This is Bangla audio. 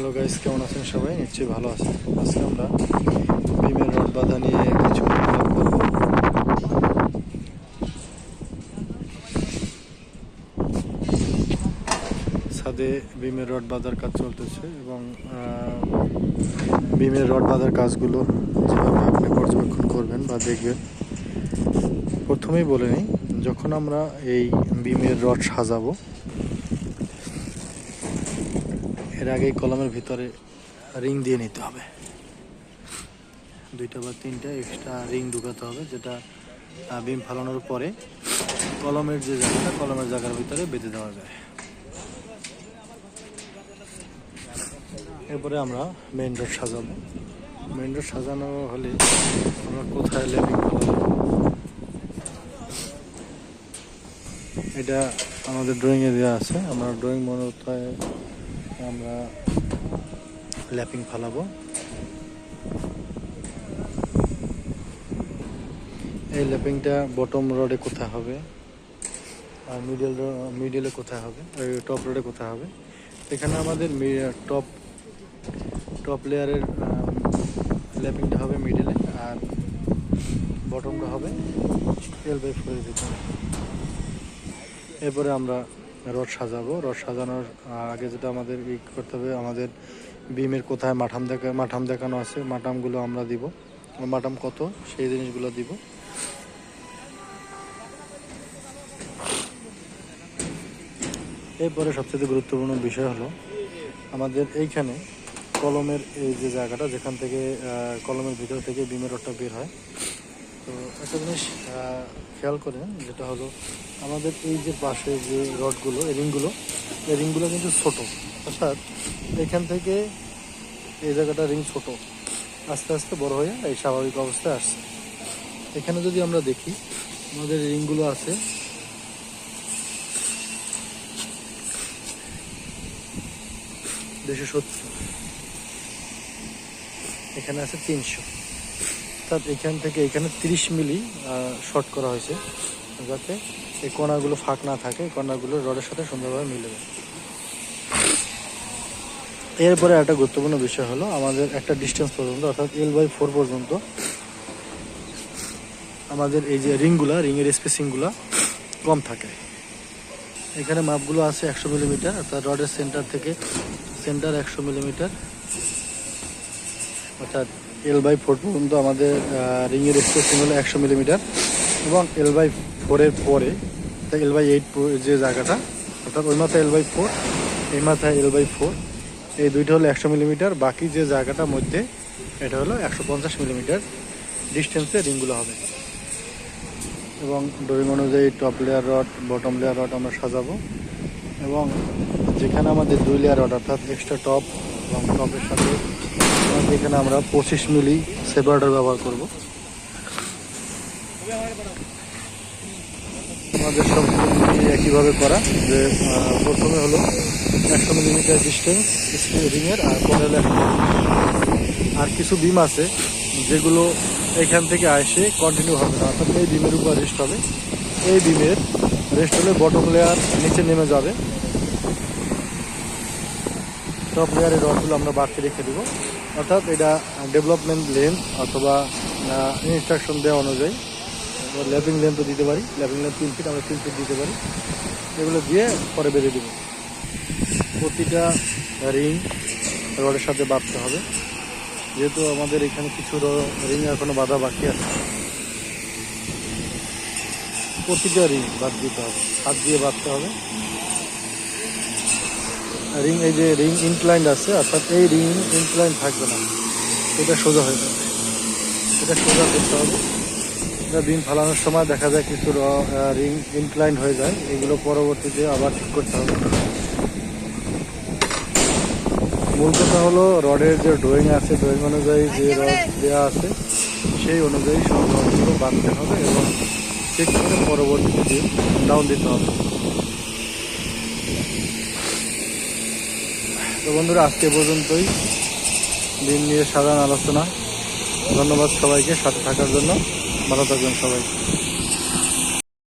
হ্যালো গাইস কেমন আছেন সবাই? নিশ্চয়ই ভালো আছেন। আজকে আমরা ভীমের রড বাঁধা নিয়ে কিছু ছাদে বিমের রড বাঁধার কাজ চলতেছে এবং বিমের রড বাঁধার কাজগুলো যেভাবে আপনি পর্যবেক্ষণ করবেন বা দেখবেন, প্রথমেই বলে নিই, যখন আমরা এই বিমের রড সাজাবো এর আগে কলমের ভিতরে রিং দিয়ে নিতে হবে। দুইটা বা তিনটা এক্সট্রা রিং ঢুকাতে হবে, যেটা বিম ফালানোর পরে কলমের যে জায়গাটা, কলমের জায়গার ভিতরে বেঁধে দেওয়া যায়। এরপরে আমরা মেইন রোড সাজাবো। মেইন রোড সাজানো হলে আমরা কোথায় ফেলাবো এটা আমাদের ড্রয়িংয়ে দেওয়া আছে। আমরা ড্রয়িং মনোতায় আমরা ল্যাপিং ফালাবো। এই ল্যাপিংটা বটম রডে কোথায় হবে? আর মিডল মিডলে কোথায় হবে? টপ রোডে কোথায় হবে? এখানে আমাদের টপ টপ লেয়ারের ল্যাপিংটা হবে মিডলে আর বটমটা হবে টুয়েলভ বাই ফোরের ভিতরে। এরপরে আমরা রড সাজাবো। রড সাজানোর আগে যেটা আমাদের ই করতে হবে, আমাদের বিমের কোথায় মাঠাম দেখা মাঠাম দেখানো আছে, মাঠামগুলো আমরা দিব। মাঠাম কত? সেই জিনিসগুলো দিব। এরপরে সবচেয়ে গুরুত্বপূর্ণ বিষয় হলো, আমাদের এইখানে কলমের এই যে জায়গাটা, যেখান থেকে কলমের ভিতর থেকে বিমের রডটা বের হয় তো একটা জিনিস খেয়াল করেন, যেটা হলো আমাদের এই যে পাশে যে রডগুলো, রিংগুলো, এই রিংগুলো কিন্তু ছোট। অর্থাৎ এখান থেকে এই জায়গাটা রিং ছোট। আস্তে আস্তে বড় হয়ে এই স্বাভাবিক অবস্থায় আসছে। এখানে যদি আমরা দেখি, আমাদের রিংগুলো আছে। দুশো সত্তর। এখানে আছে তিনশো। অর্থাৎ এখান থেকে এখানে তিরিশ মিলি শর্ট করা হয়েছে, যাতে এই কণাগুলো ফাঁক না থাকে কণাগুলো রডের সাথে সুন্দরভাবে মিলে যায়। এরপরে একটা গুরুত্বপূর্ণ বিষয় হলো, আমাদের একটা ডিস্টেন্স পর্যন্ত, অর্থাৎ এল বাই ফোর পর্যন্ত, আমাদের এই যে রিংগুলা, রিংয়ের স্পেসিংগুলা কম থাকে। এখানে মাপগুলো আছে একশো মিলিমিটার, অর্থাৎ রডের সেন্টার থেকে সেন্টার একশো মিলিমিটার, অর্থাৎ এল বাই ফোর পর্যন্ত আমাদের রিংয়ের স্পেসিং হলো একশো মিলিমিটার এবং এল বাই ফোরের পরে এল বাই এইট যে জায়গাটা, অর্থাৎ ওই মাথায় এল বাই ফোর এই মাথায় এল বাই ফোর এই দুইটা হলো একশো মিলিমিটার বাকি যে জায়গাটার মধ্যে, এটা হলো একশো পঞ্চাশ মিলিমিটার ডিস্টেন্সে রিংগুলো হবে। এবং ড্রয়িং অনুযায়ী top layer rod bottom layer rod আমরা সাজাবো। এবং যেখানে আমাদের দুই লেয়ার রড অর্থাৎ এক্সট্রা টপ এবং টপের সাথে এখানে আমরা পঁচিশ মিলি সেপারেটার ব্যবহার করব। আমাদের সব একইভাবে করা, যে প্রথমে হলো একশো মিলিমিটার ডিস্টেন্স রিংয়ের আর পরে হলো আর কিছু বিম আছে, যেগুলো এখান থেকে আসে কন্টিনিউ হবে না, অর্থাৎ এই বিমের উপর রেস্ট হবে। এই বিমের রেস্ট হলে বটম লেয়ার নিচে নেমে যাবে। টপ লেয়ারের রডগুলো আমরা বাড়তে রেখে দেবো। অর্থাৎ এটা ডেভেলপমেন্ট লেন্থ অথবা ইনস্ট্রাকশন দেওয়া অনুযায়ী ল্যাপিং লেন্থও দিতে পারি। ল্যাপিং লেন্থ তিন ফিট আমরা তিন ফিট দিতে পারি। এগুলো দিয়ে পরে বেঁধে দেবো। প্রতিটা রিং রডের সাথে বাঁধতে হবে। যেহেতু আমাদের এখানে কিছু রিং এখনও বাঁধা বাকি আছে। প্রতিটা রিং বাদ দিতে হবে। হাত দিয়ে বাঁধতে হবে। রিং এই যে রিং ইনক্লাইন্ড আছে, অর্থাৎ এই রিং ইনক্লাইন থাকবে না। এটা সোজা হয়ে যাবে। এটা সোজা করতে হবে। এটা বিম ফালানোর সময় দেখা যায় কিছু রিং ইনক্লাইন হয়ে যায়। এগুলো পরবর্তীতে আবার ঠিক করতে হবে। মূল কথা হলো, রডের যে ড্রয়িং আছে ড্রয়িং অনুযায়ী যে রড দেওয়া আছে, সেই অনুযায়ী সব রডগুলো বাঁধতে হবে এবং চেক করে পরবর্তীতে ডাউন দিতে হবে। তো বন্ধুরা, আজকে পর্যন্তই। দিন নিয়ে সাধারণ আলোচনা। ধন্যবাদ সবাইকে সাথে থাকার জন্য। ভালো থাকবেন সবাই।